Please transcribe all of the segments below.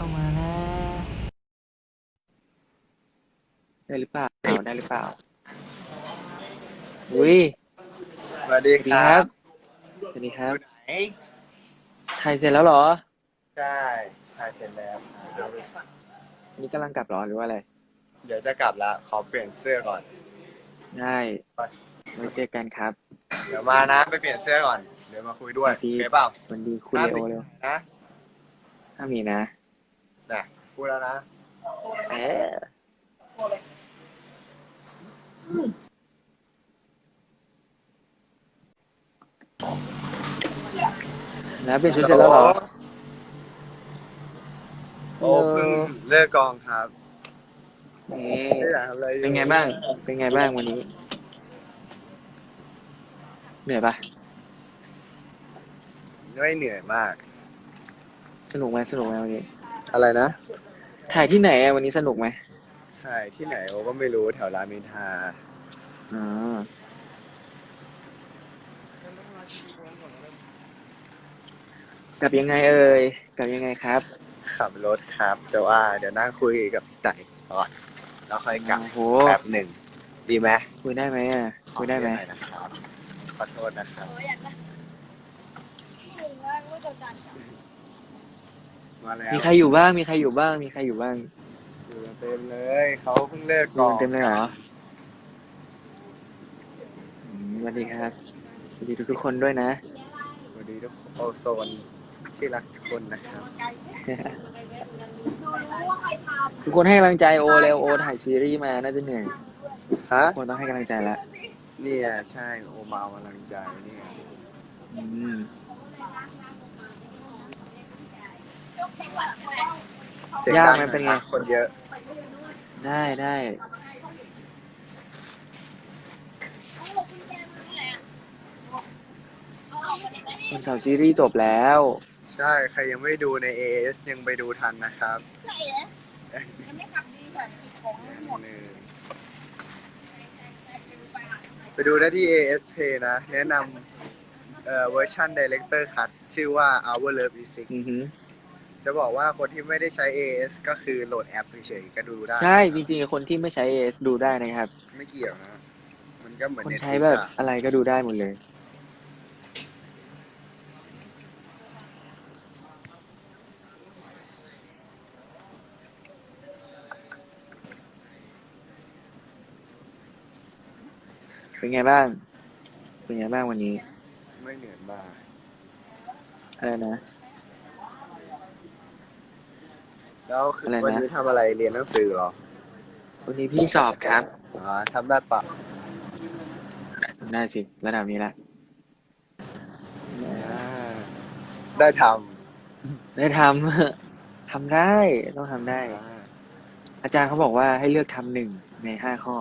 เข้ามานะ ได้หรือเปล่าได้หรือเปล่า อุ้ยสวัสดีสวัสคดีรัครับบสวัสดีครับอยู่ไหนถ่ายเสร็จแล้วเหรอ ใช่ถ่ายเสร็จแล้วครับอันนี้กำลังกลับเหรอหรือว่าอะไร เดี๋ยวจะกลับแล้วขอเปลี่ยนเสื้อก่อน ได้ไปไว้เจอกันครับเดี๋ยวมานะไปเปลี่ยนเสื้อก่อน เดี๋ยวมาคุยด้วยสวัสดีโอเคเปล่าวันดีคุณเลโอเร็วนะ ถ้ามีนะ นะพูดแล้วนะเออแล้วเป็นชุดเสร็จแล้วเหรอโอ้เพิ่งเลิกกองครับนี่ไม่อยากทำอะไรอยู่เป็นไงบ้าง เป็นไงบ้างวันนี้ เหนื่อยปะไม่เหนื่อยมาก สนุกไหมสนุกไหมวันนี้ อะไรนะ ถ่ายที่ไหนอะวันนี้สนุกไหมถ่ายที่ไหนโอก็ไม่รู้แถวรามอินทราอ๋อกลับยังไงเอ่ยกลับยังไงครับ ขับรถครับ แต่ว่าเดี๋ยวนั่งคุยกับพี่ไต่ก่อนแล้วค่อยกลับโอ้โห แป๊บหนึ่งดีไหมคุยได้ไหมอะคุยได้ไหมขอนะครับขอโทษนะครับ มาแล้วมีใครอยู่บ้าง มีใครอยู่บ้าง มีใครอยู่บ้างอยู่กันเต็มเลยเขาเพิ่งเลิกอกยู่องกันเต็มเลยเหรออืมสวัสดีครับสวัสดีทุกๆคนด้วยนะ สวัสดีทุกคนโอโซนที่รักทุกคนนะครับทุกคนให้กำลังใจโอเร็วโอถ่ายซีรีส์มาน่าจะเหนื่อยฮะทุกคนต้องให้กำลังใจละเนี่ยใช่โอมากำลังใจเนี่ยอืม เสียงยากดังไหมเป็นไง คนเยอะ ได้ได้คนเสาร์ซีรีส์จบแล้ว ใช่ ใครยังไม่ดูใน AS ยังไปดูทันนะครับไปดูได้ที่ AS Play นะ แนะนำเอ่อเวอร์ชัน Director Cut ชื่อว่า Our Love is Sick อือหือ จะบอกว่าคนที่ไม่ได้ใช้ AS ก็คือโหลดแอปเฉยๆก็ดูได้ใช่จริงๆคนที่ไม่ใช้ AS ดูได้นะครับ ไม่เกี่ยวนะ มันก็เหมือนคน Netflix ใช้แบบอะอะไรก็ดูได้หมดเลย เป็นไงบ้าง เป็นไงบ้างวันนี้ ไม่เหนื่อยมากอะไรนะ แล้วคืออะไรนะ วันนี้ทำอะไรเรียนหนังสือเหรอวันนี้พี่สอบครับอ๋อทำได้ปะได้สิ ระดับนี้ละอ่าได้ทได้ทำ ทำได้ต้องทำได้ำอ่าอาจารย์เขาบอกว่าให้เลือกทำหนึ่งในห้าข้อ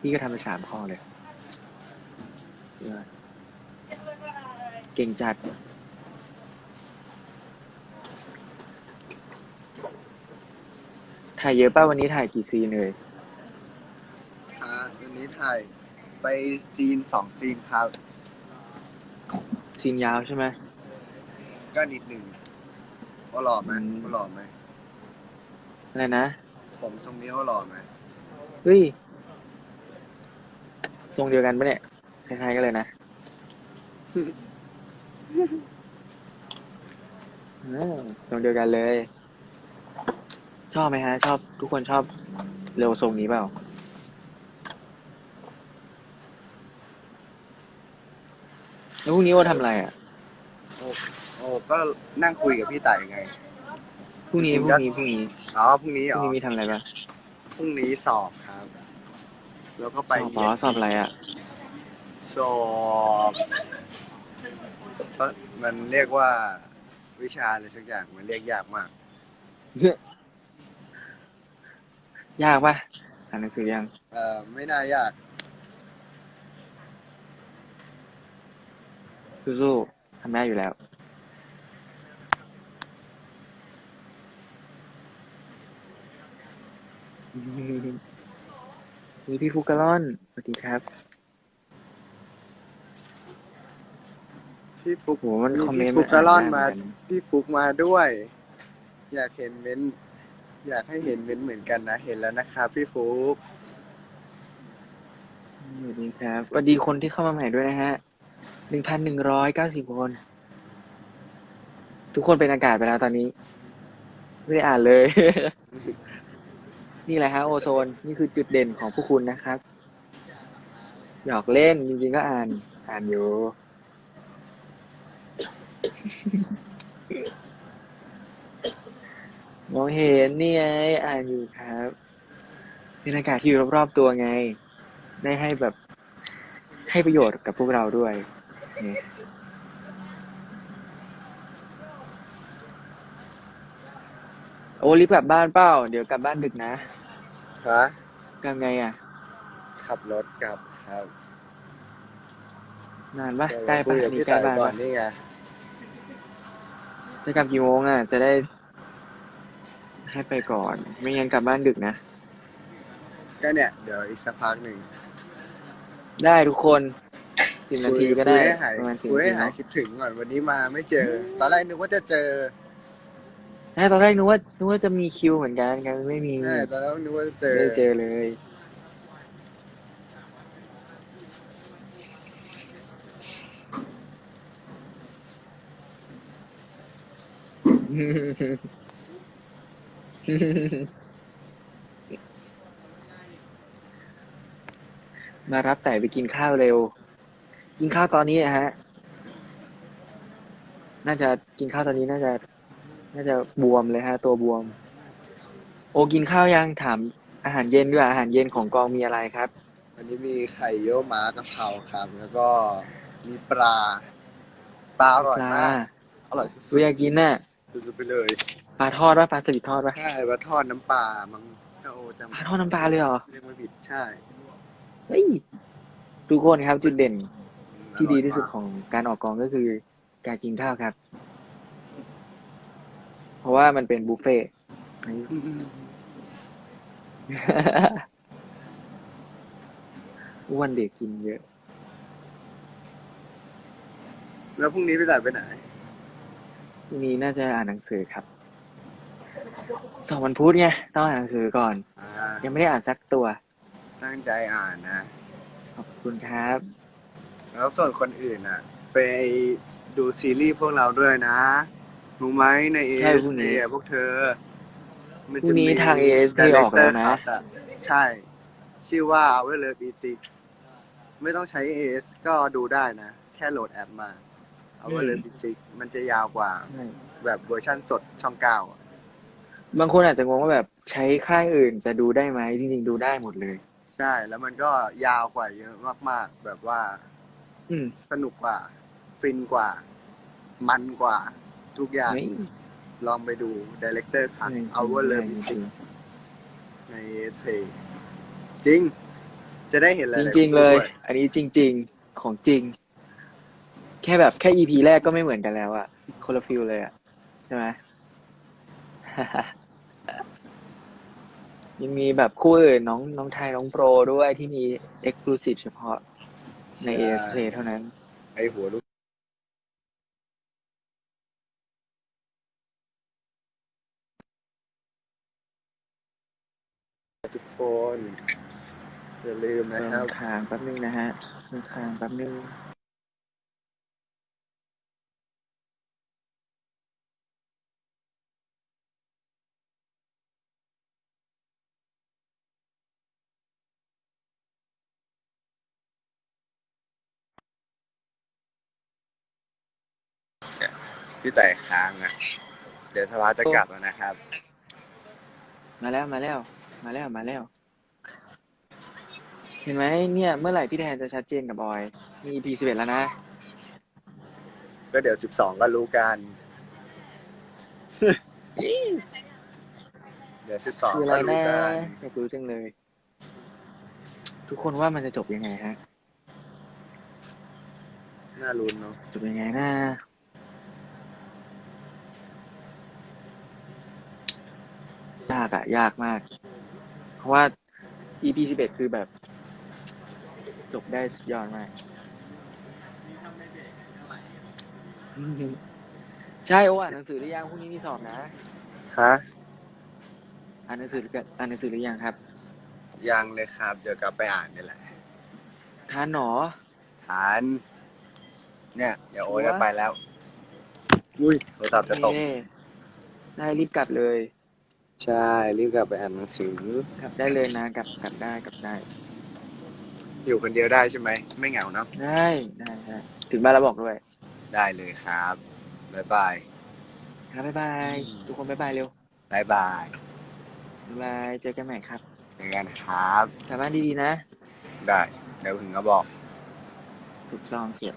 พี่ก็ทำไปสามข้อเลยเออเก่งจัด ถ่ายเยอะป่ะวันนี้ถ่ายกี่ซีนเลยอ่าวันนี้ถ่ายไปซีนสองซีนครับ ซีนยาวใช่ไหมก็นิดหนึ่งว่าหล่อไหมอืมว่าหล่อไหมอะไรนะ ผมทรงนี้ว่าหล่อไหมเฮ้ยทรงเดียวกันปะเนี่ยคล้ายๆกันเลยนะเออทรงเดียวกันเลย ชอบไหมฮะ ชอบทุกคนชอบเร็วทรงนี้เปล่า แล้วพรุ่งนี้โอทำอะไรอะโอ้โอ้ก็นั่งคุยกับพี่ต่ายไง พรุ่งนี้จพริรุ่งงๆนี้พรุ่งนี้อ๋อพรุ่งนี้พเหรรุ่งอนี้มีทำอะไรบ้างพรุ่งนี้สอบครับ แล้วก็สไปอบอ๋อสอบอะไรอะ สอบก็มันเรียกว่าวิชาอะไรสักอย่างมันเรียกยากมาก ยากปะอ่านหนังสือยัง เอ่อไม่น่ายาก สู้ๆทำได้อยู่แล้ว มีพี่ฟุกกะล่อน สวัสดีครับพี่ฟุกโหมันคอมเมนต์พี่ฟุกกะล่อนมาอ่านได้เหมือนกันพี่ฟุกมาด้วย อยากเห็นเม้นท์ อยากให้เห็นเม้นเหมือนกันนะ เห็นแล้วนะครับพี่ฟุกสวัสดีครับสวัสดีคนที่เข้ามาใหม่ด้วยนะฮะหนึ่งพันหนึ่งร้อยเก้าสิบคน ทุกคนเป็นอากาศไปแล้วตอนนี้ ไม่ได้อ่านเลย นี่แหละฮะโอโซน นี่คือจุดเด่นของพวกคุณนะครับ หยอกเล่นจริงๆก็อ่าน อ่านอยู่ มองเห็นนี่ไงอ่านอยู่ครับเป็นอากาศที่อยู่รอบๆตัวไง ได้ให้แบบให้ประโยชน์กับพวกเราด้วยนี่โอ้รีบกลับบ้านเปล่า เดี๋ยวกลับบ้านดึกนะฮะกลับไงอะ ขับรถกลับครับนานปะใกล้คุปะยกับนี่พี่ใกล้ต่ายบ้านก่อปะนนี่ไง จะกลับกี่โมงอะ จะได้ ให้ไปก่อน ไม่งั้นกลับบ้านดึกนะ ก็เนี่ย เดี๋ยวอีกสักพักหนึ่งได้ทุกคนสิบนาทีก็ได้คุยให้หายประมาณสิบคุยนาให้ทีหายเนาะคิดถึงก่อนวันนี้มาไม่เจอ ตอนแรกนึกว่าจะเจอใช่ตอนแรกนึกว่านึกว่าจะมีคิวเหมือนกันกันไม่มีใช่ตอนแรกนึกว่าจะเจอ ไม่ได้เจอเลย มารับแต่ไปกินข้าวเร็ว กินข้าวตอนนี้อะฮะ น่าจะกินข้าวตอนนี้น่าจะ น่าจะบวมเลยฮะ ตัวบวม โอกินข้าวยังถาม อาหารเย็นด้วยอาหารเย็นของกองมีอะไรครับ วันนี้มีไข่เยี่ยวม้ากะเพราครับ แล้วก็มีปลา ปลาอร่อยปลามาก อร่อยดูสุดอยากกินน่ะๆสุดๆไปเลย ปลาทอดปะปลาสลิดทอดปะใช่ปลาทอดน้ำปลามังถ้าโอจำปลาทอดน้ำปลาเลยเหรอเรียกไม่ผิดใช่เฮ้ยทุกคนครับจุดเด่นอืมที่ดีที่สุดอร่อยมากของการออกกองก็คือ การกินข้าวครับ เพราะว่ามันเป็นบุฟเฟ่ต์อ้วนเด็กกินเยอะ แล้วพรุ่งนี้พี่ต่ายไปไหนพรุ่งนี้น่าจะอ่านหนังสือครับ สอบวันพุธไงต้องอ่านหนังสือก่อน อ่ายังไม่ได้อ่านสักตัว ตั้งใจอ่านนะ ขอบคุณครับ แล้วส่วนคนอื่นอะ ไปดูซีรีส์พวกเราด้วยนะรู้ไหมในเอใช่สพรุ่งนี้พวกเธอมัพรุ่งนี้จะมีทาง ASP ออกแล้วนะ Director Cut อใช่ ชื่อว่า Our Love is Sick ไม่ต้องใช้ AS ก็ดูได้นะ แค่โหลดแอปมา Our อืม Love is Sick มันจะยาวกว่าใช่แบบเวอร์ชั่นสดช่องเก้าอะ บางคนอาจจะงงว่าแบบใช้ค่ายอื่นจะดูได้ไหมจริงๆดูได้หมดเลย ใช่ แล้วมันก็ยาวกว่าเยอะมาก ๆ แบบว่า อืมสนุกกว่า ฟินกว่า มันกว่า ทุกอย่างเฮ้ยลองไปดู Director คั t Our Love is Sick ใน ASP จริง จะได้เห็นอะไรจริง ๆ เลย อันนี้จริง ๆ ของจริง แค่แบบแค่ EP แรกก็ไม่เหมือนกันแล้วอะคนละฟิลเลยอะใช่ไหม ยังมีแบบคู่อื่นน้องน้องไทยน้องโปรด้วยที่มี Exclusive เฉพาะใน AS Play เท่านั้น ไอหัวลูกทุกคน อย่าลืมเตินะครับมคางแป๊บนึงนะฮะเติมคางแป๊บนึง พี่แต่ค้างอะ เดี๋ยวสภาจะกลับแล้วนะครับ มาแล้วมาแล้ว มาแล้วมาแล้ว เห็นไหมเนี่ย เมื่อไหร่พี่แทนจะชัดเจนกับบอย มี EP สิบเอ็ดแล้วนะ ก็เดี๋ยวสิบสองก็รู้กัน เดี๋ยวสิบสองคืออะไรก็รู้นะกันอยากรู้จังเลย ทุกคนว่ามันจะจบยังไงฮะ น่ารุนเนาะจบยังไงนะ ยากอะยากมาก เพราะว่า EP สิบเอ็ดคือแบบ จบได้สุดยอดมาก ใช่โอ้อ่านหนังสือหรือยังพรุ่งนี้มีสอบนะฮะอ่านหนังสือกันอ่านหนังสือหรือยังครับยังเลยครับ เดี๋ยวกลับไปอ่านนี่แหละทานหนอ ฐานเนี่ย เดี๋ยวโอ๊ตชัวร์จะไปแล้ว อุ้ยโทรศัพท์จะตกเย้ได้รีบกลับเลย ใช่รีบกลับไปอ่านหนังสือ กลับได้เลยนะกลับกลับได้กลับได้อยู่คนเดียวได้ใช่ไหม ไม่เหงาเนอะได้ได้ได้ถึงบ้านแล้วบอกด้วยได้เลยครับบ๊ายบายครับบ๊ายบายทุกคนบ๊ายบายเร็วบ๊ายบายบ๊ายบายเจอกันใหม่ครับเจอกันครับกลับบ้านดีๆนะ ได้ เดี๋ยวถึงก็บอก ถูกต้องเสียบ